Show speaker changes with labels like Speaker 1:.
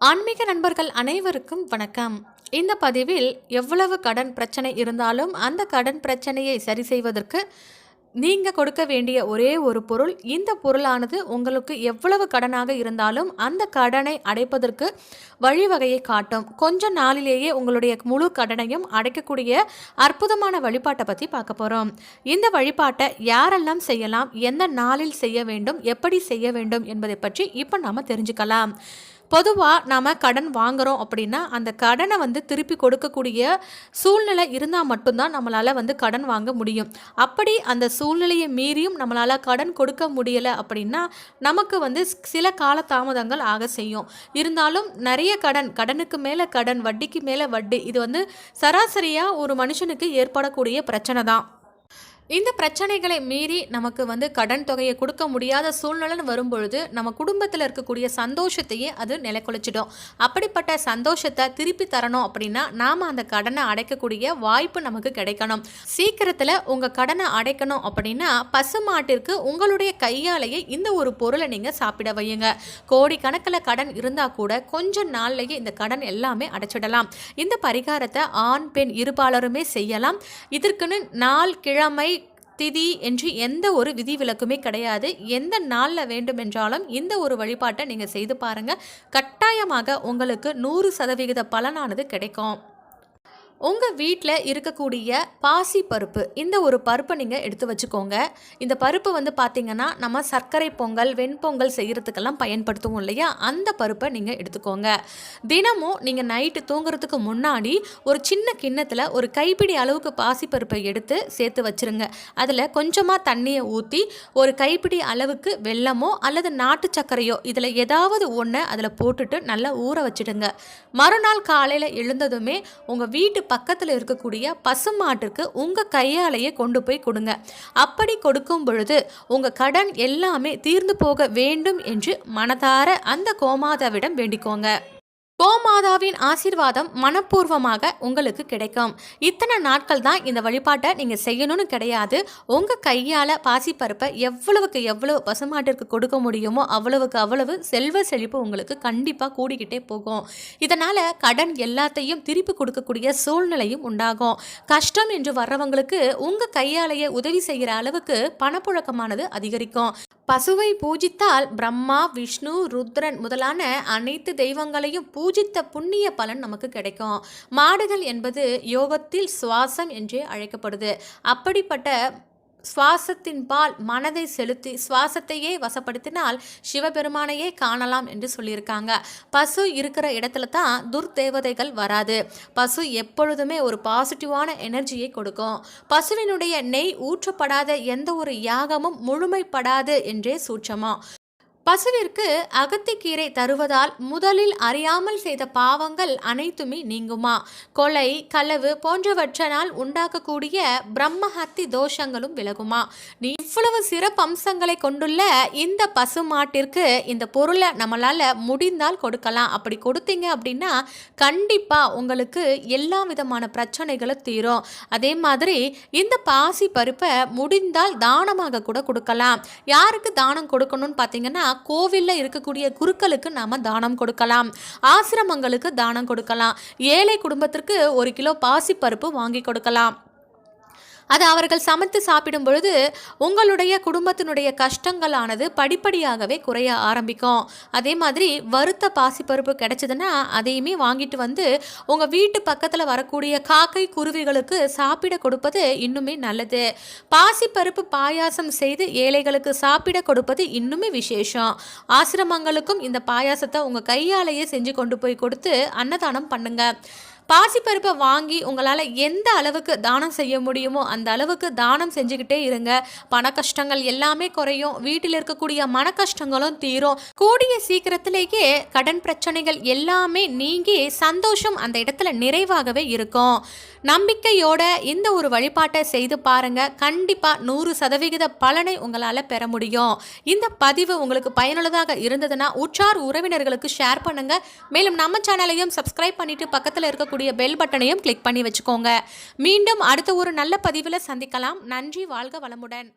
Speaker 1: ஆன்மீக நண்பர்கள் அனைவருக்கும் வணக்கம். இந்த பதிவில் எவ்வளவு கடன் பிரச்சனை இருந்தாலும் அந்த கடன் பிரச்சனையை சரி செய்வதற்கு நீங்கள் கொடுக்க வேண்டிய ஒரே ஒரு பொருள் இந்த பொருளானது உங்களுக்கு எவ்வளவு கடனாக இருந்தாலும் அந்த கடனை அடைப்பதற்கு வழிவகையை காட்டும். கொஞ்ச நாளிலேயே உங்களுடைய முழு கடனையும் அடைக்கக்கூடிய அற்புதமான வழிபாட்டை பற்றி பார்க்க போகிறோம் இந்த வழிபாட்டை யாரெல்லாம் செய்யலாம் எந்த நாளில் செய்ய வேண்டும் எப்படி செய்ய வேண்டும் என்பதை பற்றி இப்போ நாம் தெரிஞ்சுக்கலாம். பொதுவாக நாம் கடன் வாங்குகிறோம் அப்படின்னா அந்த கடனை வந்து திருப்பி கொடுக்கக்கூடிய சூழ்நிலை இருந்தால் மட்டும்தான் நம்மளால் வந்து கடன் வாங்க முடியும். அப்படி அந்த சூழ்நிலையை மீறியும் நம்மளால் கடன் கொடுக்க முடியலை அப்படின்னா நமக்கு வந்து சில கால தாமதங்கள் ஆக செய்யும். இருந்தாலும் நிறைய கடன் கடனுக்கு மேலே கடன் வட்டிக்கு மேலே வட்டி இது வந்து சராசரியாக ஒரு மனுஷனுக்கு ஏற்படக்கூடிய பிரச்சனை தான். இந்த பிரச்சனைகளை மீறி நமக்கு வந்து கடன் தொகையை கொடுக்க முடியாத சூழ்நிலைன்னு வரும்பொழுது நம்ம குடும்பத்தில் இருக்கக்கூடிய சந்தோஷத்தையே அது நிலைக்குலைச்சிடும். அப்படிப்பட்ட சந்தோஷத்தை திருப்பி தரணும் அப்படின்னா நாம் அந்த கடனை அடைக்கக்கூடிய வாய்ப்பு நமக்கு கிடைக்கணும். சீக்கிரத்தில் உங்கள் கடனை அடைக்கணும் அப்படின்னா பசுமாட்டிற்கு உங்களுடைய கையாலேயே இந்த ஒரு பொருளை நீங்கள் சாப்பிட வையுங்க. கோடிக்கணக்கில் கடன் இருந்தால் கூட கொஞ்ச நாள்லேயே இந்த கடன் எல்லாமே அடைச்சிடலாம். இந்த பரிகாரத்தை ஆண் பெண் இருபாலருமே செய்யலாம். இதற்குன்னு நாள் கிழமை திதி என்று எந்த ஒரு விதிவிலக்குமே கிடையாது. எந்த நாளில் வேண்டுமென்றாலும் இந்த ஒரு வழிபாட்டை நீங்கள் செய்து பாருங்கள் கட்டாயமாக உங்களுக்கு நூறு சதவிகித பலனானது கிடைக்கும். உங்கள் வீட்டில் இருக்கக்கூடிய பாசி பருப்பு இந்த ஒரு பருப்பை நீங்கள் எடுத்து வச்சுக்கோங்க. இந்த பருப்பு வந்து பார்த்திங்கன்னா நம்ம சர்க்கரை பொங்கல் வெண்பொங்கல் செய்கிறதுக்கெல்லாம் பயன்படுத்துவோம் இல்லையா? அந்த பருப்பை நீங்கள் எடுத்துக்கோங்க. தினமும் நீங்கள் நைட்டு தூங்குறதுக்கு முன்னாடி ஒரு சின்ன கிண்ணத்தில் ஒரு கைப்பிடி அளவுக்கு பாசி பருப்பை எடுத்து சேர்த்து வச்சுருங்க. அதில் கொஞ்சமாக தண்ணியை ஊற்றி ஒரு கைப்பிடி அளவுக்கு வெல்லமோ அல்லது நாட்டு சர்க்கரையோ இதில் ஏதாவது ஒன்று அதில் போட்டுட்டு நல்லா ஊற வச்சுடுங்க. மறுநாள் காலையில் எழுந்ததுமே உங்கள் வீட்டு பக்கத்தில் இருக்கக்கூடிய பசுமாட்டுக்கு உங்கள் கையாலேயே கொண்டு போய் கொடுங்க. அப்படி கொடுக்கும் பொழுது உங்கள் கடன் எல்லாமே தீர்ந்து போக வேண்டும் என்று மனதார அந்த கோமாதாவிடம் வேண்டிக்கோங்க. கோமாதாவின் ஆசீர்வாதம் மனப்பூர்வமாக உங்களுக்கு கிடைக்கும். இத்தனை நாட்கள் தான் இந்த வழிபாட்டை நீங்கள் செய்யணும்னு கிடையாது. உங்கள் கையால் பாசிப்பருப்பை எவ்வளவுக்கு எவ்வளவு பசுமாட்டிற்கு கொடுக்க முடியுமோ அவ்வளவுக்கு அவ்வளவு செல்வ செழிப்பு உங்களுக்கு கண்டிப்பாக கூடிக்கிட்டே போகும். இதனால் கடன் எல்லாத்தையும் திருப்பி கொடுக்கக்கூடிய சூழ்நிலையும் உண்டாகும். கஷ்டம் என்று வர்றவங்களுக்கு உங்கள் கையாலேயே உதவி செய்கிற அளவுக்கு பணப்புழக்கமானது அதிகரிக்கும். பசுவை பூஜித்தால் பிரம்மா விஷ்ணு ருத்ரன் முதலான அனைத்து தெய்வங்களையும் பூ பூஜித்த புண்ணிய பலன் நமக்கு கிடைக்கும். மாடுகள் என்பது யோகத்தில் சுவாசம் என்றே அழைக்கப்படுது. அப்படிப்பட்ட சுவாசத்தின் பால் மனதை செலுத்தி சுவாசத்தையே வசப்படுத்தினால் சிவபெருமானையே காணலாம் என்று சொல்லியிருக்காங்க. பசு இருக்கிற இடத்துல தான் துர்தேவதைகள் வராது. பசு எப்பொழுதுமே ஒரு பாசிட்டிவான எனர்ஜியை கொடுக்கும். பசுவினுடைய நெய் ஊற்றப்படாத எந்த ஒரு யாகமும் முழுமைப்படாது என்றே சூட்சமா. பசுவிற்கு அகத்திக்கீரை தருவதால் முதலில் அறியாமல் செய்த பாவங்கள் அனைத்துமே நீங்குமா? கொலை களவு போன்றவற்றனால் உண்டாக்கக்கூடிய பிரம்மஹத்தி தோஷங்களும் விலகுமா? நீ இவ்வளவு சிறப்பு அம்சங்களை கொண்டுள்ள இந்த பசு மாட்டிற்கு இந்த பொருளை நம்மளால் முடிந்தால் கொடுக்கலாம். அப்படி கொடுத்தீங்க அப்படின்னா கண்டிப்பாக உங்களுக்கு எல்லா விதமான பிரச்சனைகளும் தீரும். அதே மாதிரி இந்த பாசி பருப்பை முடிந்தால் தானமாக கூட கொடுக்கலாம். யாருக்கு தானம் கொடுக்கணும்னு பார்த்தீங்கன்னா கோவிலில் இருக்கக்கூடிய குருக்களுக்கு நாம் தானம் கொடுக்கலாம். ஆசிரமங்களுக்கு தானம் கொடுக்கலாம். ஏழை குடும்பத்திற்கு ஒரு கிலோ பாசிப்பருப்பு வாங்கி கொடுக்கலாம். அது அவர்கள் சமைத்து சாப்பிடும் பொழுது உங்களுடைய குடும்பத்தினுடைய கஷ்டங்களானது படிப்படியாகவே குறைய ஆரம்பிக்கும். அதே மாதிரி வறுத்த பாசிப்பருப்பு கிடைச்சதுன்னா அதையுமே வாங்கிட்டு வந்து உங்கள் வீட்டு பக்கத்தில் வரக்கூடிய காக்கை குருவிகளுக்கு சாப்பிட கொடுப்பது இன்னுமே நல்லது. பாசிப்பருப்பு பாயாசம் செய்து ஏழைகளுக்கு சாப்பிட கொடுப்பது இன்னுமே விசேஷம். ஆசிரமங்களுக்கும் இந்த பாயாசத்தை உங்கள் கையாலேயே செஞ்சு கொண்டு போய் கொடுத்து அன்னதானம் பண்ணுங்கள் பாசிப்பருப்பை வாங்கி உங்களால் எந்த அளவுக்கு தானம் செய்ய முடியுமோ அந்த அளவுக்கு தானம் செஞ்சுக்கிட்டே இருங்க. பண கஷ்டங்கள் எல்லாமே குறையும். வீட்டில் இருக்கக்கூடிய மன கஷ்டங்களும் தீரும். கூடிய சீக்கிரத்திலேயே கடன் பிரச்சனைகள் எல்லாமே நீங்கி சந்தோஷம் அந்த இடத்துல நிறைவாகவே இருக்கும். நம்பிக்கையோட இந்த ஒரு வழிபாட்டை செய்து பாருங்க. கண்டிப்பாக நூறு சதவிகித பலனை உங்களால் பெற முடியும். இந்த பதிவு உங்களுக்கு பயனுள்ளதாக இருந்ததுன்னா உற்றார் உறவினர்களுக்கு ஷேர் பண்ணுங்க. மேலும் நம்ம சேனலையும் சப்ஸ்கிரைப் பண்ணிட்டு பக்கத்தில் இருக்கக்கூடிய இருக்கக்கூடிய பெல் பட்டனையும் கிளிக் பண்ணி வச்சுக்கோங்க. மீண்டும் அடுத்த ஒரு நல்ல பதிவில் சந்திக்கலாம். நன்றி வாழ்க வளமுடன்.